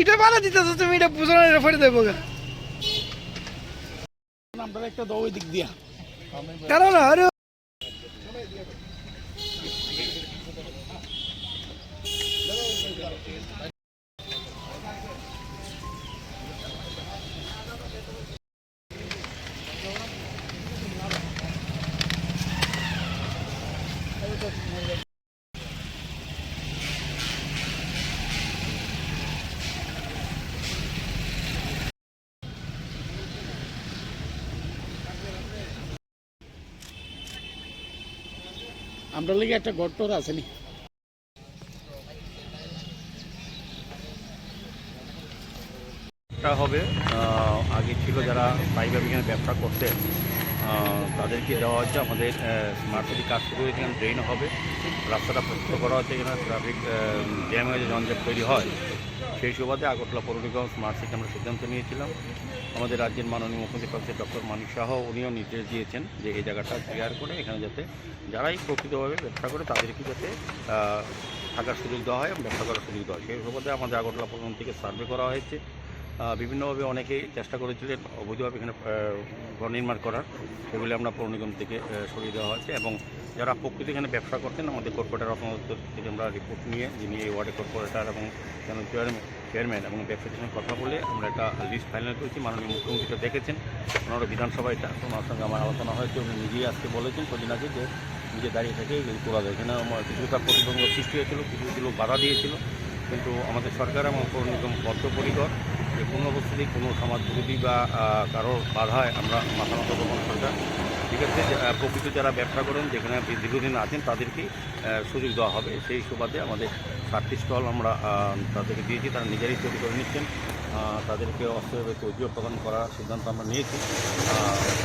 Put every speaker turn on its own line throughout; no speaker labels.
এটা বানা দিতেছ তুমি এটা বুঝো না এটা ফেটে দেবো।
নাম্বার একটা দাও ওই দিক দিয়া
কারণ আরে
আমরা লেগে একটা গট্টর আছে নি।
হবে আগে ছিল যারা পাইপভাবে এখানে ব্যবসা করতেন তাদেরকে দেওয়া হচ্ছে আমাদের স্মার্ট কাজ শুরু হয়েছে এখানে ড্রেন হবে, রাস্তাটা প্রস্তুত করা হচ্ছে এখানে ট্রাফিক জ্যাম হয়ে যে জঞ্জাট তৈরি হয়। সেই সুবাদে আগরতলা পৌর নিগম স্মার্ট সিটি আমরা সিদ্ধান্ত নিয়েছিলাম। আমাদের রাজ্যের মাননীয় মুখ্যমন্ত্রী প্রফেসর ডক্টর মানিক শাহ উনিও নির্দেশ দিয়েছেন যে এই জায়গাটা ক্লিয়ার করে এখানে যাতে যারাই প্রকৃতভাবে ব্যবসা করে তাদেরকে যাতে থাকার সুযোগ দেওয়া হয় এবং ব্যবসা করার সুযোগ দেওয়া হয়। সেই সুবাদে আমাদের আগরতলা পৌর থেকে সার্ভে করা হয়েছে। বিভিন্নভাবে অনেকেই চেষ্টা করেছিলেন অবৈধভাবে এখানে ঘর নির্মাণ করার। সেগুলি আমরা পৌর নিগম থেকে সরিয়ে দেওয়া হয়েছে এবং যারা প্রকৃতি এখানে ব্যবসা করতেন, আমাদের কর্পোরেটর আপনাদের থেকে আমরা রিপোর্ট নিয়ে, যিনি এই ওয়ার্ডের কর্পোরেটর এবং চেয়ারম্যান এবং ব্যবসায়ীদের সঙ্গে কথা বলে আমরা একটা লিস্ট ফাইনাল করেছি। মাননীয় মুখ্যমন্ত্রীকে দেখেছেন ওনারা বিধানসভায় এটা ওনার সঙ্গে আমার আলোচনা হয়েছে। উনি নিজেই আজকে বলেছেন কদিন আগে যে নিজে দাঁড়িয়ে থেকে তোলা যায়। এখানে আমার কিছুটা প্রতিবন্ধক সৃষ্টি হয়েছিল, কিছু কিছু লোক বাধা দিয়েছিল। কিন্তু আমাদের সরকার এবং পৌর নিগম বদ্ধপরিকর যে কোনো অবস্থাতেই কোনো সমাজ বিরোধী বা কারোর বাধায় আমরা মাথা মতো গ্রহণ সরকার। ঠিক আছে প্রকৃত যারা ব্যবসা করেন, যেখানে দীর্ঘদিন আছেন তাদেরকেই সুযোগ দেওয়া হবে। সেই সুবাদে আমাদের সাতটি স্টল আমরা তাদেরকে দিয়েছি, তারা নিজেরাই তৈরি করে নিচ্ছেন। তাদেরকে অস্থায়ীভাবে তৈরিও প্রদান করার সিদ্ধান্ত আমরা নিয়েছি।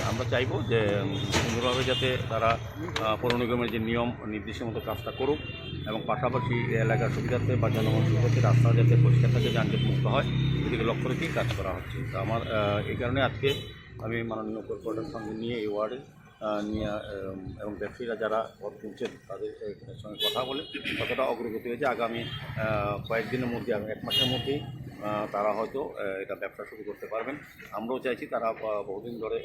আমরা চাইব যে সুন্দরভাবে যাতে তারা পৌর নিগমের যে নিয়ম, নির্দেশের মতো কাজটা করুক এবং পাশাপাশি এলাকার সুবিধার্থে বা জনগণ সুবিধার্থে রাস্তা যাতে পরিষ্কার থাকে, যানজট মুক্ত হয়, এদিকে লক্ষ্য রেখেই কাজ করা হচ্ছে। তো আমার এই কারণে আজকে আমি মাননীয় কর্পোরেটর সঙ্গে নিয়ে, এই ওয়ার্ডে নিয়ে এবং ব্যবসায়ীরা যারা পথ তুলছেন, তাদের সঙ্গে কথা বলে, কতটা অগ্রগতি হয়েছে। আগামী কয়েকদিনের মধ্যে, এক মাসের মধ্যেই তারা হয়তো এটা ব্যবসা শুরু করতে পারবেন। আমরাও চাইছি তারা বহুদিন ধরে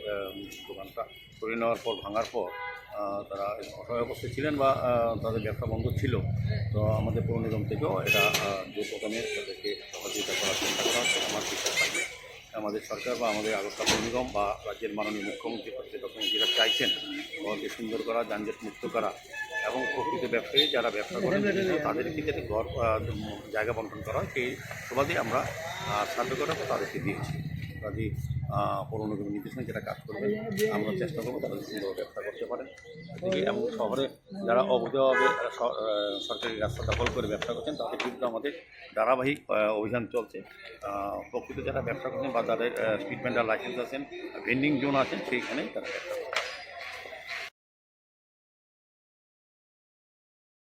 দোকানটা করে নেওয়ার পর, ভাঙার পর তারা অসহায় অবস্থায় ছিলেন বা তাদের ব্যবসা বন্ধ ছিল। তো আমাদের পৌর নিগম থেকেও এটা যে প্রথমে তাদেরকে সহযোগিতা করার চেষ্টা করা আমার বিশ্বাস থাকবে। আমাদের সরকার বা আমাদের আগরতলা পৌর নিগম বা রাজ্যের মাননীয় মুখ্যমন্ত্রী যেটা চাইছেন সুন্দর করা, যানজট মুক্ত করা। এবং প্রকৃত ব্যবসায়ী যারা ব্যবসা করেন তাদেরকে যাতে ঘর জায়গা বন্টন করা হয় সেই সুবাদে আমরা সার্ভে করার তাদেরকে দিয়েছি। কাজে পৌর নিগমের নির্দেশনা যেটা কাজ করবে আমরা চেষ্টা করব তারা যাতে সুন্দর ব্যবসা করতে পারেন। এবং শহরে যারা অবৈধভাবে সরকারি রাস্তা দখল করে ব্যবসা করছেন তাদের বিরুদ্ধে আমাদের ধারাবাহিক অভিযান চলছে। প্রকৃত যারা ব্যবসা করছেন বা যাদের স্ট্রিট ভেন্ডার লাইসেন্স আছেন ভেন্ডিং জোন আছেন সেইখানেই তারা ব্যবসা